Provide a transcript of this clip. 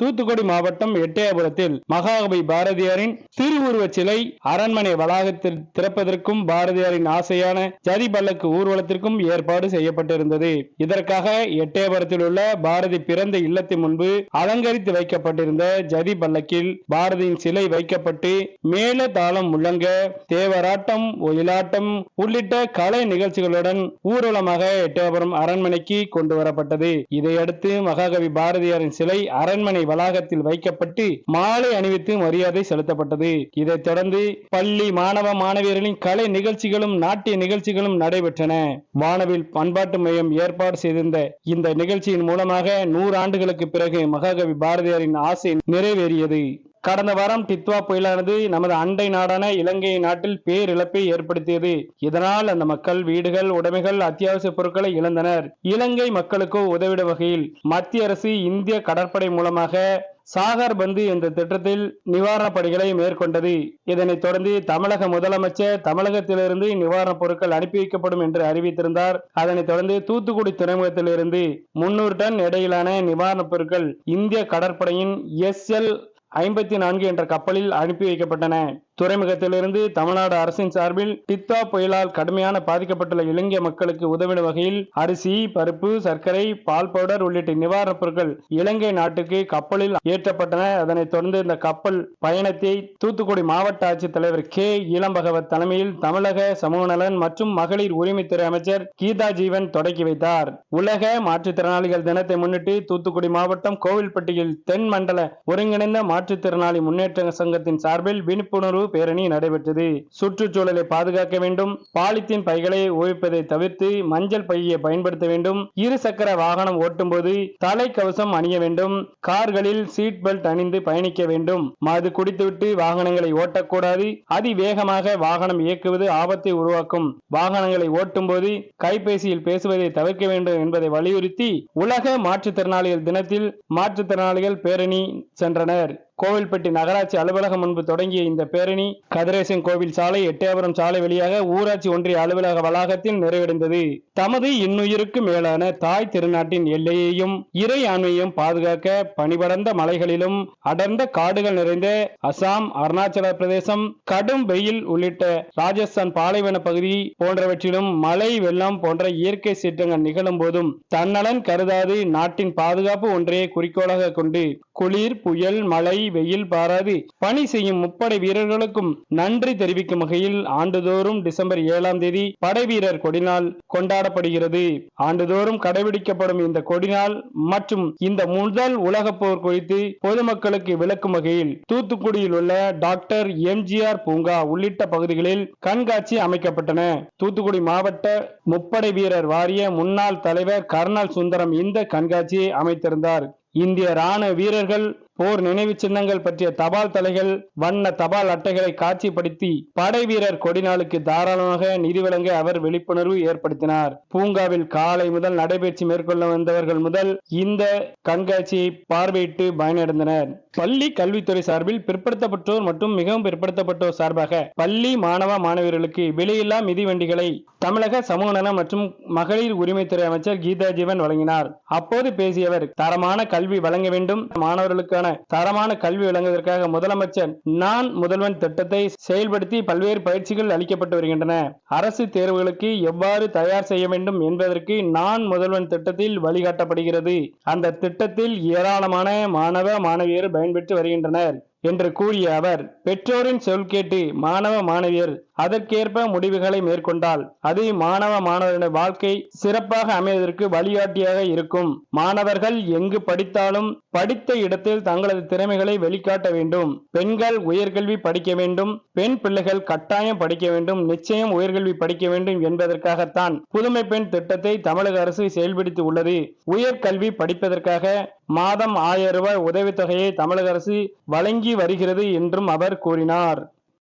தூத்துக்குடி மாவட்டம் எட்டயபுரத்தில் மகாகவி பாரதியாரின் திருவுருவச் சிலை அரண்மனை வளாகத்தில் திறப்பதற்கும் பாரதியாரின் ஆசையான ஜதி பல்லக்கு ஊர்வலத்திற்கும் ஏற்பாடு செய்யப்பட்டிருந்தது. இதற்காக எட்டயபுரத்தில் உள்ள பாரதி பிறந்த இல்லத்தின் முன்பு அலங்கரித்து வைக்கப்பட்டிருந்த ஜதி பல்லக்கில் பாரதியின் சிலை வைக்கப்பட்டு மேல தாளம் முழங்க தேவராட்டம் ஒயிலாட்டம் உள்ளிட்ட கலை நிகழ்ச்சிகளுடன் ஊர்வலமாக எட்டயபுரம் அரண்மனைக்கு கொண்டு வரப்பட்டது. இதையடுத்து மகாகவி பாரதியாரின் சிலை அரண்மனை வளாகத்தில் வைக்கப்பட்டு மாலை அணிவித்து மரியாதை செலுத்தப்பட்டது. இதைத் தொடர்ந்து பள்ளி மாணவ மாணவியர்களின் கலை நிகழ்ச்சிகளும் நாட்டிய நிகழ்ச்சிகளும் நடைபெற்றன. வானவில் பண்பாட்டு மையம் ஏற்பாடு செய்திருந்த இந்த நிகழ்ச்சியின் மூலமாக நூறு ஆண்டுகளுக்கு பிறகு மகாகவி பாரதியாரின் ஆசை நிறைவேறியது. கடந்த வாரம் டித்வா புயலானது நமது அண்டை நாடான இலங்கை நாட்டில் பேரிழப்பை ஏற்படுத்தியது. இதனால் அந்த மக்கள் வீடுகள் உடைமைகள் அத்தியாவசிய பொருட்களை இழந்தனர். இலங்கை மக்களுக்கு உதவிடும் வகையில் மத்திய அரசு இந்திய கடற்படை மூலமாக சாகர் பந்து என்ற திட்டத்தில் நிவாரணப் பணிகளை மேற்கொண்டது. இதனைத் தொடர்ந்து தமிழக முதலமைச்சர் தமிழகத்திலிருந்து நிவாரணப் பொருட்கள் அனுப்பி வைக்கப்படும் என்று அறிவித்திருந்தார். அதனைத் தொடர்ந்து தூத்துக்குடி துறைமுகத்திலிருந்து முன்னூறு டன் எடையிலான நிவாரணப் பொருட்கள் இந்திய கடற்படையின் எஸ் எல் ஐம்பத்தி நான்கு என்ற கப்பலில் அனுப்பி வைக்கப்பட்டன. துறைமுகத்திலிருந்து தமிழ்நாடு அரசின் சார்பில் டித்தா புயலால் கடுமையான பாதிக்கப்பட்டுள்ள இலங்கை மக்களுக்கு உதவிடும் வகையில் அரிசி பருப்பு சர்க்கரை பால் பவுடர் உள்ளிட்ட நிவாரணப் பொருட்கள் இலங்கை நாட்டுக்கு கப்பலில் ஏற்றப்பட்டன. அதனைத் தொடர்ந்து இந்த கப்பல் பயணத்தை தூத்துக்குடி மாவட்ட ஆட்சித்தலைவர் கே. இளம்பகவத் தலைமையில் தமிழக சமூக நலன் மற்றும் மகளிர் உரிமைத்துறை அமைச்சர் கீதா ஜீவன் தொடக்கி வைத்தார். உலக மாற்றுத்திறனாளிகள் தினத்தை முன்னிட்டு தூத்துக்குடி மாவட்டம் கோவில்பட்டியில் தென் மண்டல ஒருங்கிணைந்த மாற்றுத்திறனாளி முன்னேற்ற சங்கத்தின் சார்பில் விழிப்புணர்வு பேரணி நடைபெற்றது. சுற்றுச்சூழலை பாதுகாக்க வேண்டும். பாலித்தீன் பைகளை உபயோகிப்பதை தவிர்த்து மஞ்சள் பையை பயன்படுத்த வேண்டும். இரு சக்கர வாகனம் ஓட்டும் போது தலைக்கவசம் அணிய வேண்டும். கார்களில் சீட் பெல்ட் அணிந்து பயணிக்க வேண்டும். மது குடித்துவிட்டு வாகனங்களை ஓட்டக்கூடாது. அதிவேகமாக வாகனம் இயக்குவது ஆபத்தை உருவாக்கும். வாகனங்களை ஓட்டும் போது கைபேசியில் பேசுவதை தவிர்க்க வேண்டும் என்பதை வலியுறுத்தி உலக மாற்றுத்திறனாளிகள் தினத்தில் மாற்றுத்திறனாளிகள் பேரணி சென்றனர். கோவில்பட்டி நகராட்சி அலுவலகம் முன்பு தொடங்கிய இந்த பேரணி கதிரேசன் கோவில் சாலை எட்டயபுரம் சாலை வழியாக ஊராட்சி ஒன்றிய அலுவலக வளாகத்தில் நிறைவடைந்தது. தமது இன்னுயிருக்கு மேலான தாய் திருநாட்டின் எல்லையையும் இறை ஆண்மையையும் பாதுகாக்க பனிபடர்ந்த மலைகளிலும் அடர்ந்த காடுகள் நிறைந்த அசாம் அருணாச்சல பிரதேசம் கடும் வெயில் உள்ளிட்ட ராஜஸ்தான் பாலைவன பகுதி போன்றவற்றிலும் மழை வெள்ளம் போன்ற இயற்கை சீற்றங்கள் நிகழும் போதும் தன்னலன் கருதாது நாட்டின் பாதுகாப்பு ஒன்றையே குறிக்கோளாக கொண்டு குளிர் புயல் மழை வெயில் பாராது பணி செய்யும் முப்படை வீரர்களுக்கும் நன்றி தெரிவிக்கும் வகையில் ஆண்டுதோறும் டிசம்பர் ஏழாம் தேதி படைவீரர் கொடிநாள் கொண்டாடப்படுகிறது. ஆண்டுதோறும் கடைபிடிக்கப்படும் இந்த கொடிநாள் மற்றும் இந்த முதல் உலக போர் குறித்து பொதுமக்களுக்கு விளக்கும் வகையில் தூத்துக்குடியில் உள்ள டாக்டர் எம்ஜிஆர் பூங்கா உள்ளிட்ட பகுதிகளில் கண்காட்சி அமைக்கப்பட்டன. தூத்துக்குடி மாவட்ட முப்படை வீரர் வாரிய முன்னாள் தலைவர் கர்னல் சுந்தரம் இந்த கண்காட்சியை அமைத்திருந்தார். இந்திய ராணுவ வீரர்கள் போர் நினைவு சின்னங்கள் பற்றிய தபால் தலைகள் வண்ண தபால் அட்டைகளை காட்சிப்படுத்தி படை வீரர் கொடிநாளுக்கு தாராளமாக நிதி வழங்க அவர் விழிப்புணர்வு ஏற்படுத்தினார். பூங்காவில் காலை முதல் நடைபயிற்சி மேற்கொள்ள வந்தவர்கள் முதல் இந்த கண்காட்சியை பார்வையிட்டு பயனடைந்தனர். பள்ளி கல்வித்துறை சார்பில் பிற்படுத்தப்பட்டோர் மற்றும் மிகவும் பிற்படுத்தப்பட்டோர் சார்பாக பள்ளி மாணவ மாணவியர்களுக்கு விலையில்லா மிதிவண்டிகளை தமிழக சமூக நலம் மற்றும் மகளிர் உரிமைத்துறை அமைச்சர் கீதா ஜீவன் வழங்கினார். அப்போது பேசியவர் தரமான கல்வி வழங்க வேண்டும். மாணவர்களுக்கான தரமான கல்வி வழங்குவதற்காக முதலமைச்சர் நான் முதல்வன் திட்டத்தை செயல்படுத்தி பல்வேறு பயிற்சிகள் அளிக்கப்பட்டு வருகின்றன. அரசு தேர்வுகளுக்கு எவ்வாறு தயார் செய்ய வேண்டும் என்பதற்கு நான் முதல்வன் திட்டத்தில் வழிகாட்டப்படுகிறது. அந்த திட்டத்தில் ஏராளமான மாணவ மாணவியர் பயன்பெற்று வருகின்றனர் என்று கூறிய அவர் பெற்றோரின் சொல் கேட்டு மாணவ மாணவியர் அதற்கேற்ப முடிவுகளை மேற்கொண்டால் அது மாணவ மாணவர்களின் வாழ்க்கை சிறப்பாக அமைவதற்கு வழிகாட்டியாக இருக்கும். மாணவர்கள் எங்கு படித்தாலும் படித்த இடத்தில் தங்களது திறமைகளை வெளிக்காட்ட வேண்டும். பெண்கள் உயர்கல்வி படிக்க வேண்டும். பெண் பிள்ளைகள் கட்டாயம் படிக்க வேண்டும். நிச்சயம் உயர்கல்வி படிக்க வேண்டும் என்பதற்காகத்தான் புதுமை பெண் திட்டத்தை தமிழக அரசு செயல்படுத்தி உள்ளது. உயர்கல்வி படிப்பதற்காக மாதம் ஆயிரம் ரூபாய் உதவித்தொகையை தமிழக அரசு வழங்கி வருகிறது என்றும் அவர் கூறினார்.